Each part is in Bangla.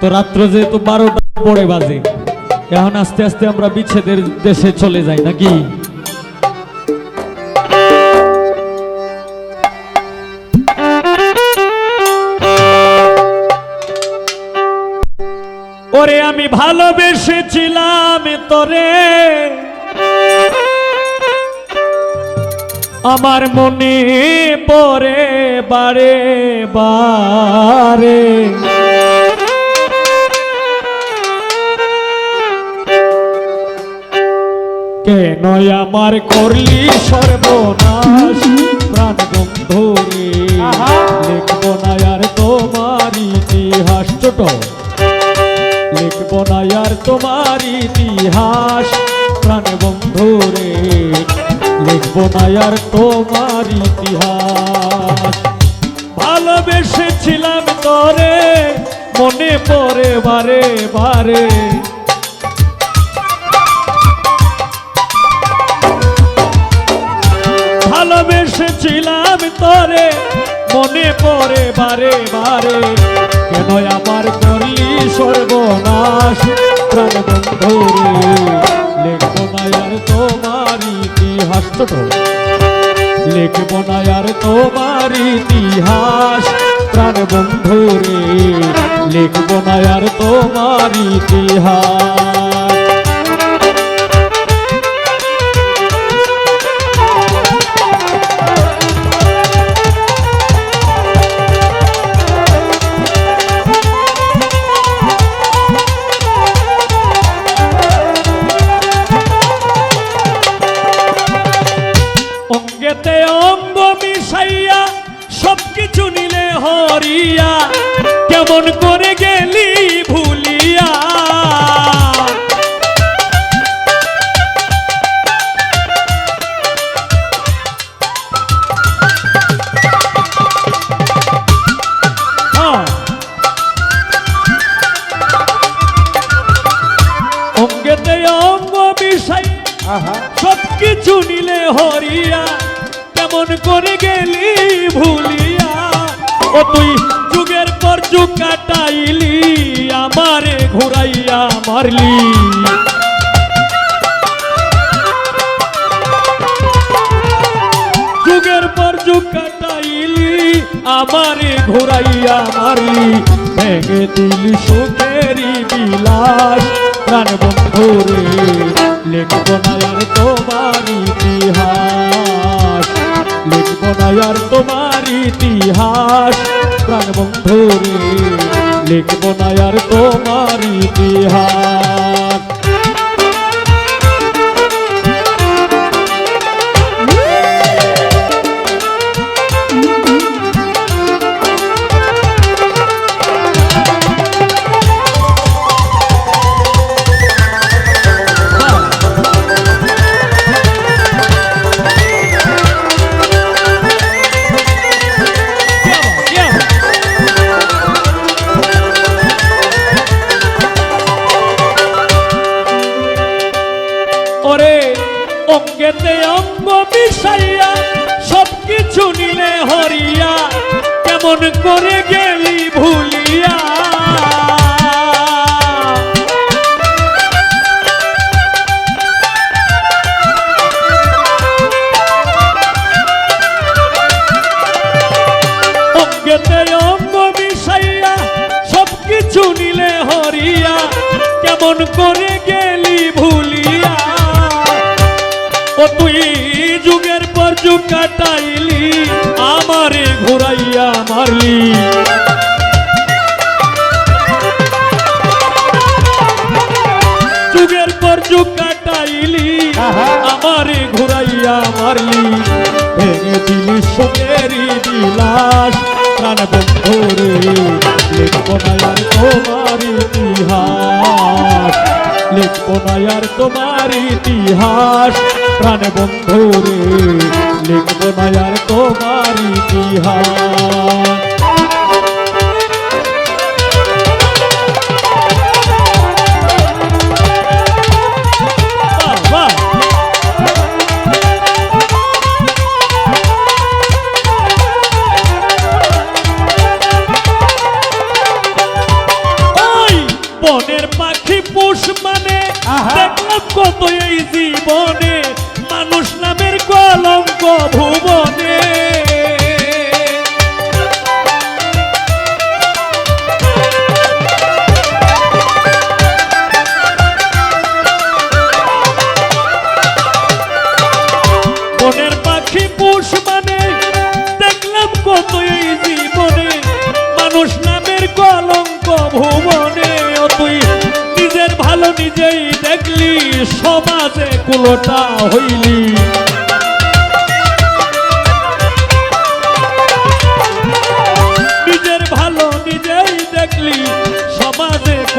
তো রাত্র যেহেতু বারোটা পড়ে বাজে। এখন আস্তে আস্তে আমরা বিচ্ছেদের দেশে চলে যাই, নাকি? ওরে আমি ভালোবেসেছিলাম তোরে। আমার মনে পরে বারে বারে। কেন আমার করলি সর্বনাশ। প্রাণ বন্ধু রে লিখব না আর তোমার ইতিহাস। ছোট লিখব না আর তোমার ইতিহাস। প্রাণ বন্ধু রে লিখব না আর তোমার ইতিহাস। ভালোবেসেছিলাম তোরে মনে পড়ে বারে বারে। ভালোবেসেছিলাম তোরে, মনে পড়ে বারে বারে। কেন আমার করলি সর্বনাশ? প্রাণ বন্ধু রে তোমার ইতিহাস। লিখব না আর তোমার ইতিহাস। প্রাণ বন্ধু রে তোমার ইতিহাস। হরিয়া কেমন করে গেলি ভুলিয়া? হ্যাঁ। অঙ্গেতে অঙ্গ মিশাইয়া সবকিছু নিলে হরিয়া কেমন করে গেলি ভুলিয়া? ও তুই যুগের পর যুগ কাটাইলি, আমারে ঘুরাইয়া মারলি। যুগের পর যুগ কাটাইলি, আমারে ঘুরাইয়া মারলি। ভেঙে দিলি সুখেরই বিলাস, প্রাণ বন্ধু রে লিখব না তোমার ইতিহাস। আর তোমার ইতিহাস। প্রাণ বন্ধু রে লিখব না আর তোমার ইতিহাস। অঙ্গেতে অঙ্গ মিশাইয়া সবকিছু নিলে হরিয়া, কেমন করে গেলি ভুলিয়া? অঙ্গেতে অঙ্গ মিশাইয়া সবকিছু নিলে হরিয়া, কেমন করে গেলি ভুলিয়া? ও তুই যুগের পর যুগ কাটাইলি, আমারে ঘুরাইয়া মারলি। যুগের পর যুগ কাটাইলি, আমারে ঘুরাইয়া মারলি। ভেঙে দিলি সুখেরই বিলাস, প্রাণ বন্ধু রে, লিখব না আর তোমার ইতিহাস। লিখব না আর তোমার ইতিহাস। প্রাণ বন্ধু রে লিখব না আর তোমার ইতিহাস মানে। দেখলাম কত এই জীবনে ভুবনে। বনের পাখি পুষ মানে দেখলাম কত এই জীবনে। মানুষ নামের কলঙ্ক ভুবনে। তুই নিজের ভালো নিজেই দেখলি, সমাজে কুলোটা হইলি।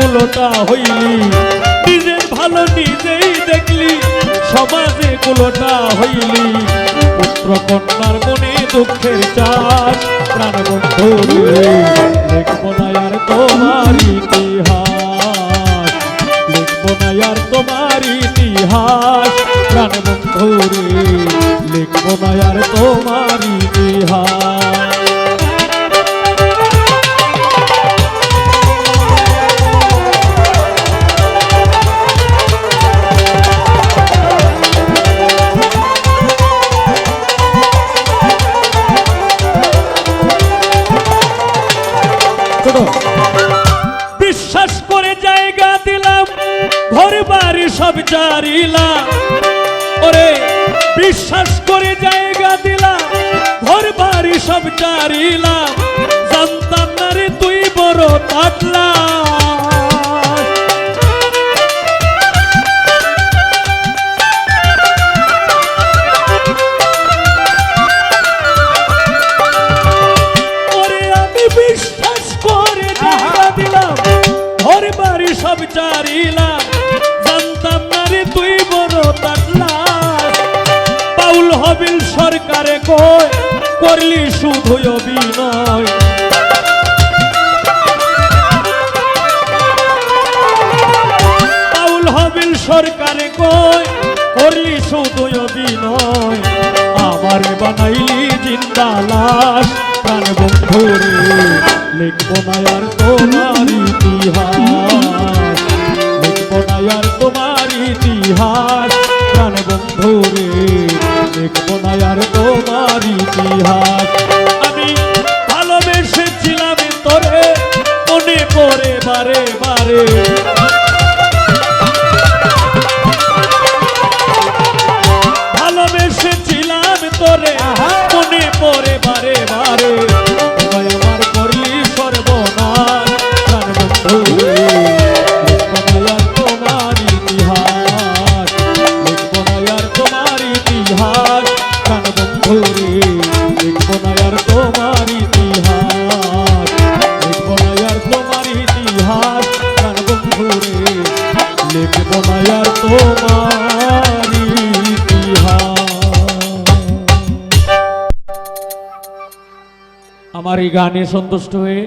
কুলোটা হইলি। নিজের ভালো নিজেই দেখলি, সমাজে কুলোটা হইলি। পুত্র কন্যার মনে দুঃখের চাষ প্রাণ বন্ধু লিখব না আর তোমার ইতিহাস। লিখব না আর তোমার ইতিহাস প্রাণ বন্ধু সব ওরে, বিশ্বাস করে জায়গা দিলাম ঘর বাড়ি সব জারিলাম জানতাম না রে তুই বড় আমি বিশ্বাস করে জায়গা দিলাম। ঘর বাড়ি সব চারিলাম পাউল হবিল সরকারে কয়, করলি শুধু অভিনয়। সরকারে কয়, করলি শুধু অভিনয়। আমার বানাইলি জিন্দা লাশ, প্রাণ বন্ধুরে লিখব না আর তোমার ইতিহাস। লিখব না আর তোমার ইতিহাস, প্রাণ বন্ধুরে না আর তোমার ইতিহাস। আমি ভালোবেসেছিলাম তোরে মনে পড়ে বারে বারে। আমার এই গানে সন্তুষ্ট হয়ে